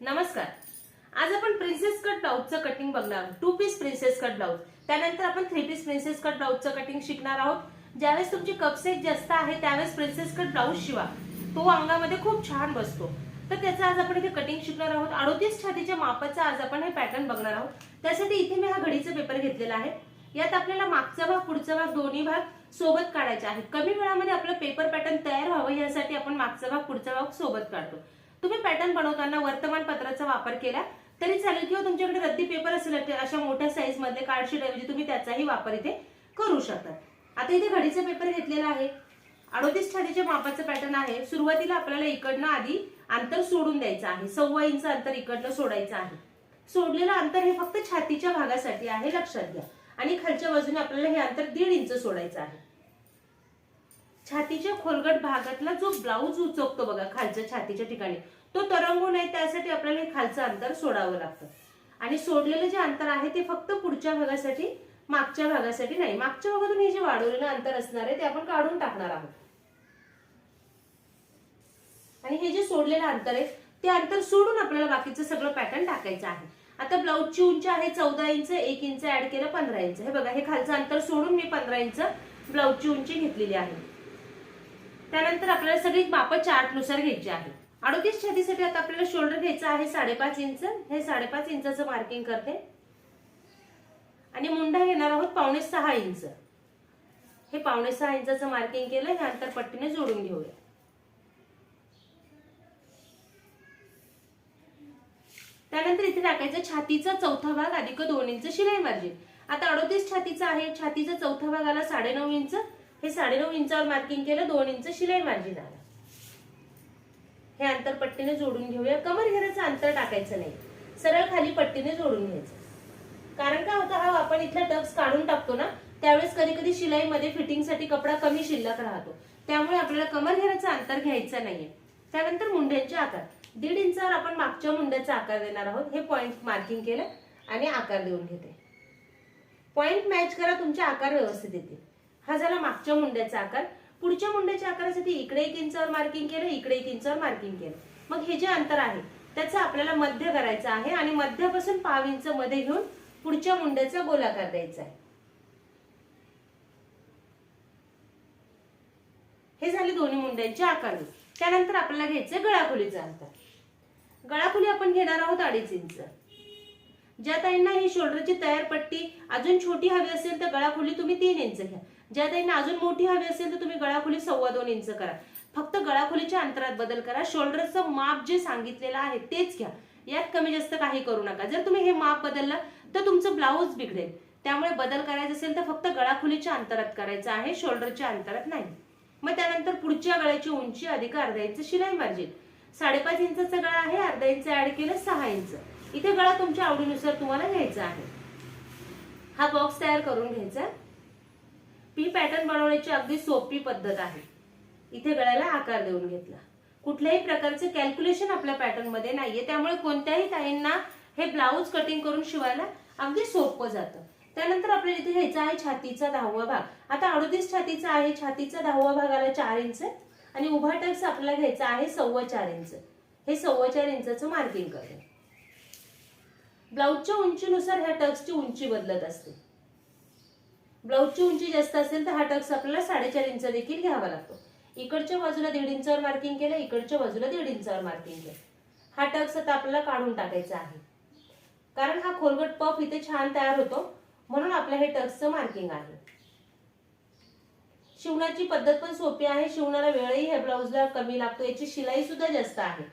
नमस्कार. आज आपण प्रिन्सेस कट ब्लाउजचं कटिंग बघणार आहोत. Two piece princess cut blouse त्यानंतर आपण थ्री पीस प्रिन्सेस कट ब्लाउजचं कटिंग शिकणार आहोत. ज्यावेळेस तुमची कपसेट जास्त आहे त्यावेळेस प्रिन्सेस कट ब्लाउज शिवा. तो अंगामध्ये खूप छान बसतो. तर त्याचं आज आपण इथे कटिंग शिकणार आहोत. अडोतीस छातीच्या मापाचा आज आपण हे पॅटर्न बघणार आहोत. त्यासाठी इथे मी हा घडीचा पेपर घेतलेला आहे. यात आपल्याला मागचा भाग पुढचा भाग दोन्ही भाग सोबत काढायचे आहेत कमी वेळामध्ये आपलं पेपर पॅटर्न तयार व्हावं यासाठी आपण मागचा भाग पुढचा भाग सोबत काढतो. तुम्ही पॅटर्न बनवताना वर्तमानपत्राचा वापर केला तरी चालेल किंवा तुमच्याकडे रद्दी पेपर असेल अशा मोठ्या साईज मधले कार्डशीट ऐवजी तुम्ही त्याचाही वापर इथे करू शकता. आता इथे घडीचा पेपर घेतलेला आहे. अडोतीस छातीच्या मापाचं पॅटर्न आहे. सुरुवातीला आपल्याला इकडनं आधी अंतर सोडून द्यायचं आहे. सव्वा इंच अंतर इकडनं सोडायचं आहे. सोडलेलं अंतर हे फक्त छातीच्या भागासाठी आहे लक्षात घ्या. आणि खालच्या बाजूने आपल्याला हे अंतर दीड इंच सोडायचं आहे. छातीच्या खोलगट भागातला जो ब्लाऊज उचकतो बघा खालच्या छातीच्या ठिकाणी तो तरंगू नये त्यासाठी आपल्याला हे खालचं अंतर सोडावं लागतं. आणि सोडलेलं जे अंतर आहे ते फक्त पुढच्या भागासाठी मागच्या भागासाठी नाही. मागच्या भागातून हे जे वाढवलेलं अंतर असणार आहे ते आपण काढून टाकणार आहोत. आणि हे जे सोडलेलं अंतर आहे ते अंतर सोडून आपल्याला बाकीचं सगळं पॅटर्न टाकायचं आहे. आता ब्लाऊजची उंची आहे चौदा इंच एक इंच ऍड केलं पंधरा इंच. हे बघा हे खालचं अंतर सोडून मी पंधरा इंच ब्लाऊजची उंची घेतलेली आहे. त्यानंतर आपल्याला सगळी मापं चार्टनुसार घ्यायची आहे. अडोतीस छातीसाठी आता आपल्याला शोल्डर घ्यायचं आहे साडेपाच इंच. हे साडेपाच इंचाचं मार्किंग करते. आणि मुंडा घेणार आहोत पावणे सहा इंच. हे पावणे सहा इंचाचं मार्किंग केलं हे अंतर पट्टीने जोडून घेऊया. त्यानंतर इथे टाकायचं छातीचा चौथा भाग अधिक दोन इंच शिलाई मार्जिन. आता अडोतीस छातीचा आहे छातीचा चौथा भाग आला साडेनऊ इंच. हे साडेनऊ इंचावर मार्किंग केलं दोन इंच शिलाई मार्जिन आला. हे अंतर पट्टीने जोडून घेऊया. कमर घेण्याचं अंतर टाकायचं नाही. सरळ खाली पट्टीने जोडून घ्यायचं. कारण काय होतं हा आपण इथला टक्स काढून टाकतो ना त्यावेळेस कधी कधी शिलाईमध्ये फिटिंगसाठी कपडा कमी शिल्लक राहतो. त्यामुळे आपल्याला कमर घेण्याचं अंतर घ्यायचं नाहीये. त्यानंतर मुंड्यांचे आकार. दीड इंचावर आपण मागच्या मुंड्याचा आकार देणार आहोत. हे पॉईंट मार्किंग केलं आणि आकार देऊन घेते. पॉईंट मॅच करा तुमचे आकार व्यवस्थित येतील. हा झाला मागच्या मुंड्याचा आकार. पुढच्या मुंड्याच्या आकारासाठी इकडे एक इंचावर मार्किंग केलं इकडे एक इंचावर मार्किंग केलं. मग हे जे अंतर आहे त्याचं आपल्याला मध्य करायचं आहे आणि मध्यापासून पाव इंच मध्ये घेऊन पुढच्या मुंड्याचा गोलाकार द्यायचा आहे. हे झाले दोन्ही मुंड्यांचे आकार. त्यानंतर आपल्याला घ्यायचं गळाखोलीचं अंतर. गळाखोली आपण घेणार आहोत अडीच इंच. ज्या ताईंना ही शोल्डरची तयार पट्टी अजून छोटी हवी असेल तर गळाखोली तुम्ही तीन इंच घ्या. ज्या ताईंना अजून मोठी हवी असेल तर तुम्ही गळाखोली सव्वा दोन इंच करा. फक्त गळाखोलीच्या अंतरात बदल करा. शोल्डरचं माप जे सांगितलेलं आहे तेच घ्या. यात कमी जास्त काही करू नका. जर तुम्ही हे माप बदललं तर तुमचं ब्लाऊज बिघडेल. त्यामुळे बदल करायचा असेल तर फक्त गळाखोलीच्या अंतरात करायचं आहे. शोल्डरच्या अंतरात नाही. मग त्यानंतर पुढच्या गळ्याची उंची अधिक अर्धा इंच शिलाई मार्जिन. साडेपाच इंचा गळा आहे अर्धा इंच ऍड केलं सहा इंच. इथे गळा तुमच्या आवडीनुसार तुम्हाला घ्यायचा आहे. हा बॉक्स तयार करून घ्यायचा. पी पॅटर्न बनवण्याची अगदी सोपी पद्धत आहे. इथे गळ्याला आकार देऊन घेतला. कुठल्याही प्रकारचे कॅल्क्युलेशन आपल्या पॅटर्नमध्ये नाहीये. त्यामुळे कोणत्याही ताईंना हे ब्लाऊज कटिंग करून शिवायला अगदी सोपं जातं. त्यानंतर आपल्याला इथे घ्यायचा आहे छातीचा दहावा भाग. आता अडोतीस छातीचा आहे छातीचा दहावा भाग आला चार इंच आणि उभा टक्स आपल्याला घ्यायचा आहे सव्वा चार इंच. हे सव्वा चार इंचाचं मार्किंग करते. ब्लाऊजच्या उंचीनुसार ह्या टक्सची उंची बदलत असते. ब्लाऊजची उंची जास्त असेल तर हा टक्स आपल्याला साडेचार इंच देखील घ्यावा लागतो. इकडच्या बाजूला दीड इंचावर मार्किंग केलं इकडच्या बाजूला दीड इंचावर मार्किंग केलं. हा टक्स आता आपल्याला काढून टाकायचा आहे. कारण हा खोलगट पफ इथे छान तयार होतो. म्हणून आपल्या हे टक्सचं मार्किंग आहे. शिवण्याची पद्धत पण सोपी आहे. शिवणाला वेळही ह्या ब्लाऊजला कमी लागतो. याची शिलाई सुद्धा जास्त आहे.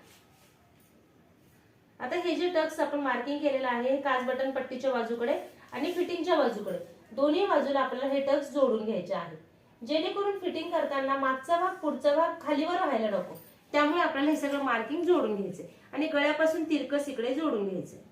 आता हे जे टक्स आपण मार्किंग केलेलं आहे हे काच बटन पट्टीच्या बाजूकडे आणि फिटिंगच्या बाजूकडे दोन्ही बाजूला आपल्याला हे टक्स जोडून घ्यायचे आहे. जेणेकरून फिटिंग करताना मागचा भाग पुढचा भाग खालीवर व्हायला नको. त्यामुळे आपल्याला हे सगळं मार्किंग जोडून घ्यायचे. आणि गळ्यापासून तिरकस इकडे जोडून घ्यायचे.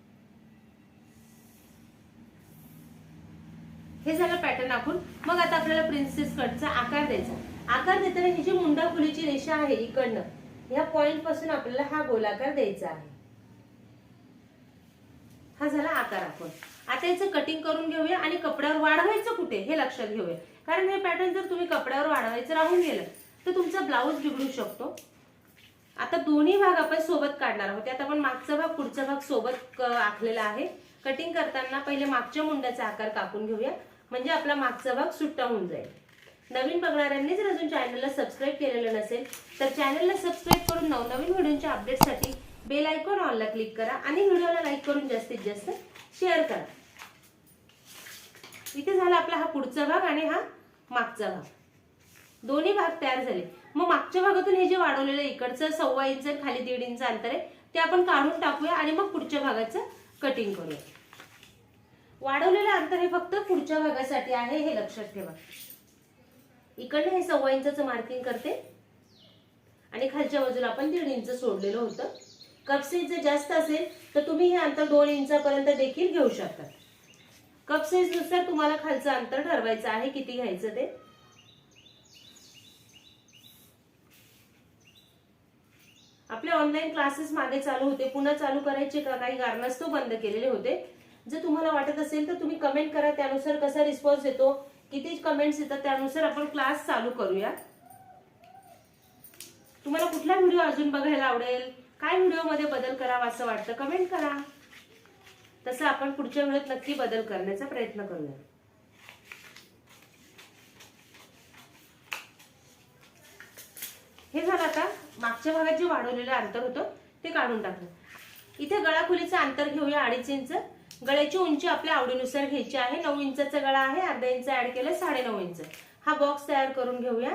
हे झालं पॅटर्न आखून. मग आता आपल्याला प्रिन्सेस कटचा आकार द्यायचा. आकार देताना ही जी मुंडा फुलीची रेषा आहे इकडनं ह्या पॉइंटपासून आपल्याला हा गोलाकार द्यायचा आहे. हा झाला आकार आखून. आता याचं कटिंग करून घेऊया आणि कपड्यावर वाढवायचं कुठे हे लक्षात घेऊया. कारण हे पॅटर्न जर तुम्ही कपड्यावर वाढवायचं राहून गेलं तर तुमचा ब्लाऊज बिघडू शकतो. आता दोन्ही भाग आपण सोबत काढणार आहोत. त्यात आपण मागचा भाग पुढचा भाग सोबत आखलेला आहे. कटिंग करताना पहिले मागच्या मुंड्याचा आकार कापून घेऊया. म्हणजे आपला मागचा भाग सुट्टा होऊन जाईल. नवीन बघणाऱ्यांनी जर अजून चॅनलला सबस्क्राईब केलेलं नसेल तर चॅनलला सबस्क्राईब करून नवनवीन व्हिडिओच्या अपडेटसाठी बेल आयकॉन ऑनला क्लिक करा आणि व्हिडिओला लाईक करून जास्तीत जास्त शेअर करा. इथे झाला आपला हा पुढचा भाग आणि हा मागचा भाग. दोन्ही भाग तयार झाले. मग मागच्या भागातून हे जे वाढवलेलं इकडचं सव्वा इंच खाली दीड इंच अंतर आहे ते आपण काढून टाकूया आणि मग पुढच्या भागाचं कटिंग करूया. वाढवलेलं अंतर हे फक्त पुढच्या भागासाठी आहे हे लक्षात ठेवा. इकडनं हे सव्वा इंचाचं मार्किंग करते. आणि खालच्या बाजूला आपण दीड इंच सोडलेलं होतं. कप साईज जर जास्त असेल तर तुम्ही हे अंतर दोन इंचापर्यंत देखील घेऊ शकता. कप साईजनुसार तुम्हाला खालचं अंतर ठरवायचं आहे किती घ्यायचं ते. आपले ऑनलाईन क्लासेस मागे चालू होते पुन्हा चालू करायचे का काही कारणास्तव बंद केलेले होते. जर तुम्हाला वाटत असेल तर तुम्ही कमेंट करा त्यानुसार कसा रिस्पॉन्स येतो. किती कमेंट्स येतात त्यानुसार आपण क्लास चालू करूया. तुम्हाला कुठला व्हिडिओ अजून बघायला आवडेल? काय व्हिडिओमध्ये बदल करावा असं वाटतं? कमेंट करा. तसं आपण पुढच्या वेळेत नक्की बदल करण्याचा प्रयत्न करूया. हे झालं आता मागच्या भागात जे वाढवलेलं अंतर होतं ते काढून टाकलं इथे गळाखोलीचं अंतर घेऊया अडीच इंच. गळ्याची उंची आपल्या आवडीनुसार घ्यायची आहे. नऊ इंचाचा गळा आहे. अर्धा इंच ऍड केलं साडे नऊ इंच. हा बॉक्स तयार करून घेऊया.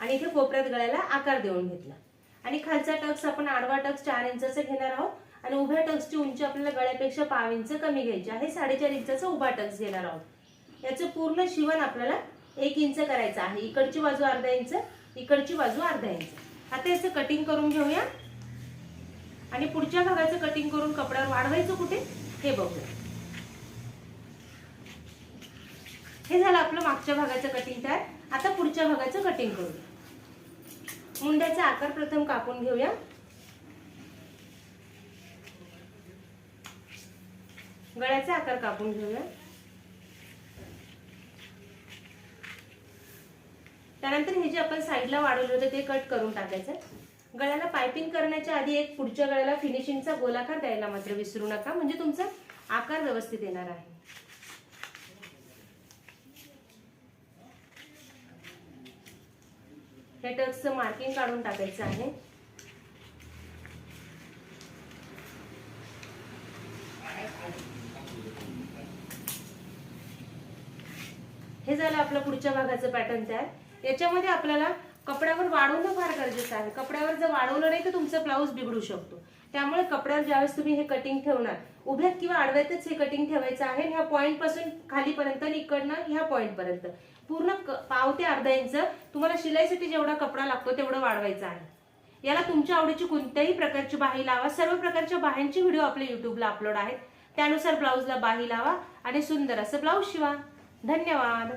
आणि इथे कोपऱ्यात गळ्याला आकार देऊन घेतला. आणि खालचा टक्स आपण आडवा टक्स चार इंचाचा घेणार आहोत. आणि उभ्या टक्सची उंची आपल्याला गळ्यापेक्षा पाव इंच कमी घ्यायची आहे. साडेचार इंचाचा उभा टक्स घेणार आहोत. याचं पूर्ण शिवण आपल्याला एक इंच करायचं आहे. इकडची बाजू अर्धा इंच इकडची बाजू अर्धा इंच. आता याचं कटिंग करून घेऊया. आणि पुढच्या भागाचं कटिंग करून कपड्यावर वाढवायचं कुठे? हे बघूया. हे झालं आपलं मागच्या भागाचं कटिंग तयार. आता पुढच्या भागाचं कटिंग करू मुंड्याचा आकार प्रथम कापून घेऊया. गळ्याचा आकार कापून घेऊया. त्यानंतर हे जे आपण साईडला वाढवलं होतं ते कट करून टाकायचं. गळ्याला पायपिंग करण्याच्या आधी एक पुढच्या गळ्याला फिनिशिंगचा गोलाकार द्यायला मात्र विसरू नका. म्हणजे तुमचा आकार व्यवस्थित येणार आहे. हे टक्सचं मार्किंग काढून टाकायचं आहे. हे झालं आपलं पुढच्या भागाचं पॅटर्न तयार. याच्यामध्ये आपल्याला कपड्यावर वाढवणं फार गरजेचं आहे. कपड्यावर जर वाढवलं नाही तर तुमचं ब्लाऊज बिघडू शकतो. त्यामुळे कपड्यावर ज्यावेळेस तुम्ही हे कटिंग ठेवणार उभ्यात किंवा आडव्यातच हे कटिंग ठेवायचं आहे ह्या पॉईंटपासून खालीपर्यंत आणि इकडनं ह्या पॉईंट पर्यंत. पूर्ण पाव ते अर्धा इंच तुम्हाला शिलाईसाठी जेवढा कपडा लागतो तेवढं वाढवायचं आहे. याला तुमच्या आवडीची कोणत्याही प्रकारची बाही लावा. सर्व प्रकारच्या बाह्यांची व्हिडिओ आपल्या युट्यूबला अपलोड आहेत. त्यानुसार ब्लाऊजला बाही लावा आणि सुंदर असं ब्लाऊज शिवा. धन्यवाद.